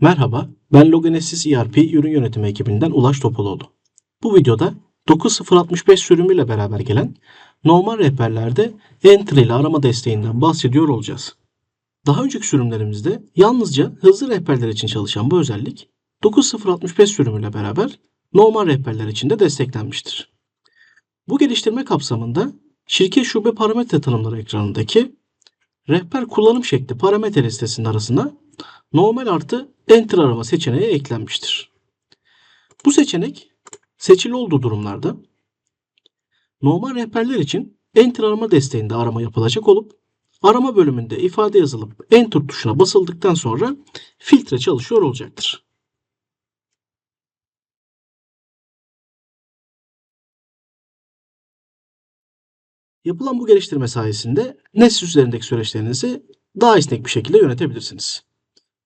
Merhaba, ben Logenesis ERP ürün yönetimi ekibinden Ulaş Topaloğlu. Bu videoda 9065 sürümüyle beraber gelen normal rehberlerde Enter ile arama desteğinden bahsediyor olacağız. Daha önceki sürümlerimizde yalnızca hızlı rehberler için çalışan bu özellik 9065 sürümüyle beraber normal rehberler için de desteklenmiştir. Bu geliştirme kapsamında şirket şube parametre tanımları ekranındaki rehber kullanım şekli parametre listesinin arasına normal artı enter arama seçeneği eklenmiştir. Bu seçenek seçili olduğu durumlarda normal rehberler için enter arama desteğinde arama yapılacak olup arama bölümünde ifade yazılıp enter tuşuna basıldıktan sonra filtre çalışıyor olacaktır. Yapılan bu geliştirme sayesinde Nessus üzerindeki süreçlerinizi daha esnek bir şekilde yönetebilirsiniz.